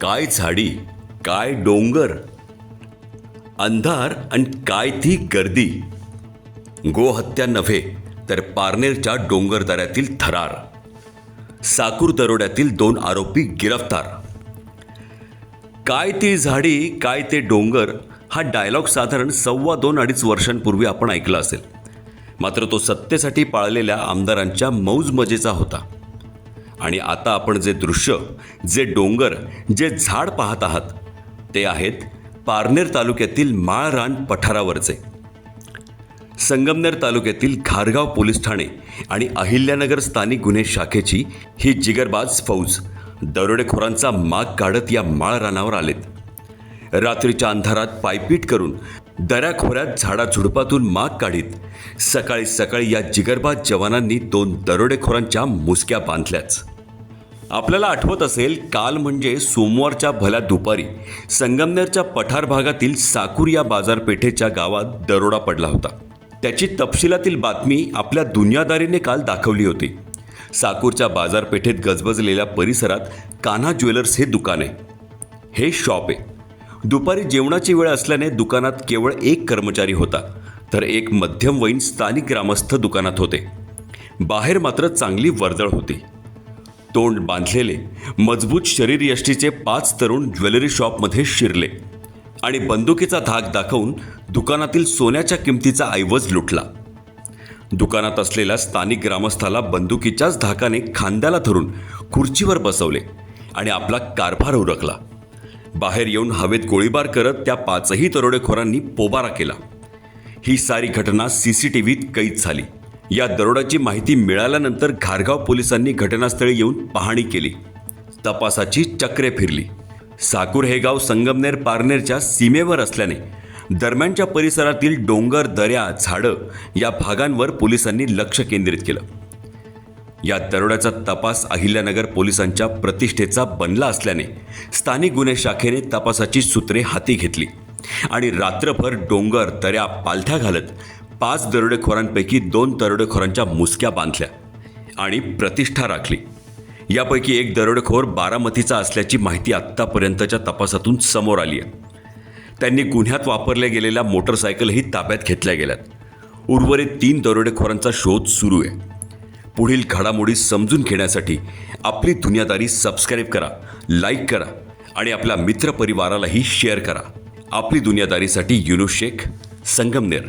काय झाडी काय डोंगर अंधार आणि काय ती गर्दी. गोहत्या नव्हे तर पारनेरच्या डोंगरदऱ्यातील थरार. साकूर दरोड्यातील दोन आरोपी गिरफ्तार. काय ती झाडी काय ते डोंगर हा डायलॉग साधारण सव्वा दोन अडीच वर्षांपूर्वी आपण ऐकला असेल. मात्र तो सत्तेसाठी पाळलेल्या आमदारांच्या मौज मजेचा होता. आणि आता आपण जे दृश्य जे डोंगर जे झाड पाहत आहात ते आहेत पारनेर तालुक्यातील माळरान पठारावरचे. संगमनेर तालुक्यातील घारगाव पोलीस ठाणे आणि अहिल्यानगर स्थानिक गुन्हे शाखेची ही जिगरबाज फौज दरोडेखोरांचा माग काढत या माळरानावर आलेत. रात्रीच्या अंधारात पायपीट करून दऱ्याखोऱ्यात झाडाझुडपातून माग काढीत. सकाळी सकाळी या जिगरबाज जवानांनी दोन दरोडेखोरांच्या मुसक्या बांधल्याच आपल्याला आठवत असेल काल म्हणजे सोमवारच्या भल्या दुपारी संगमनेरच्या पठार भागातील साकूर या बाजारपेठेच्या गावात दरोडा पडला होता. त्याची तपशिलातील बातमी आपल्या दुनियादारीने काल दाखवली होती. साकूरच्या बाजारपेठेत गजबजलेल्या परिसरात कान्हा ज्वेलर्स हे दुकान आहे. हे शॉप आहे. दुपारी जेवणाची वेळ असल्याने दुकानात केवळ एक कर्मचारी होता तर एक मध्यमवयीन स्थानिक ग्रामस्थ दुकानात होते. बाहेर मात्र चांगली वर्दळ होती. तोंड बांधलेले मजबूत शरीरयष्टीचे पाच तरुण ज्वेलरी शॉपमध्ये शिरले आणि बंदुकीचा धाक दाखवून दुकानातील सोन्याच्या किमतीचा ऐवज लुटला. दुकानात असलेल्या स्थानिक ग्रामस्थाला बंदुकीच्याच धाकाने खांद्याला धरून खुर्चीवर बसवले आणि आपला कारभार उरकला. बाहेर येऊन हवेत गोळीबार करत त्या पाचही दरोडेखोरांनी पोबारा केला. ही सारी घटना सी सी टी व्हीत कैद झाली. या दरोड्याची माहिती मिळाल्यानंतर घारगाव पोलिसांनी घटनास्थळी येऊन पाहणी केली. तपासाची चक्रे फिरली. साकूर हे गाव संगमनेर पारनेरच्या सीमेवर असल्याने दरम्यानच्या परिसरातील डोंगर दऱ्या झाडं या भागांवर पोलिसांनी लक्ष केंद्रित केलं. या दरोड्याचा तपास अहिल्यानगर पोलिसांच्या प्रतिष्ठेचा बनला असल्याने स्थानिक गुन्हे शाखेने तपासाची सूत्रे हाती घेतली आणि रात्रभर डोंगर दऱ्या पालथ्या घालत पाच दरोडेखोरांपैकी दोन दरोडेखोरांच्या मुसक्या बांधल्या आणि प्रतिष्ठा राखली. यापैकी एक दरोडेखोर बारामतीचा असल्याची माहिती आत्तापर्यंतच्या तपासातून समोर आली आहे त्यांनी गुन्ह्यात वापरल्या गेलेल्या मोटरसायकलही ताब्यात घेतल्या गेल्यात. उर्वरित तीन दरोडेखोरांचा शोध सुरू आहे. पुढील घडामोडी समजून घेण्यासाठी आपली दुनियादारी सबस्क्राईब करा लाईक करा आणि आपल्या मित्रपरिवारालाही शेअर करा. आपली दुनियादारीसाठी युनुस शेख संगमनेर.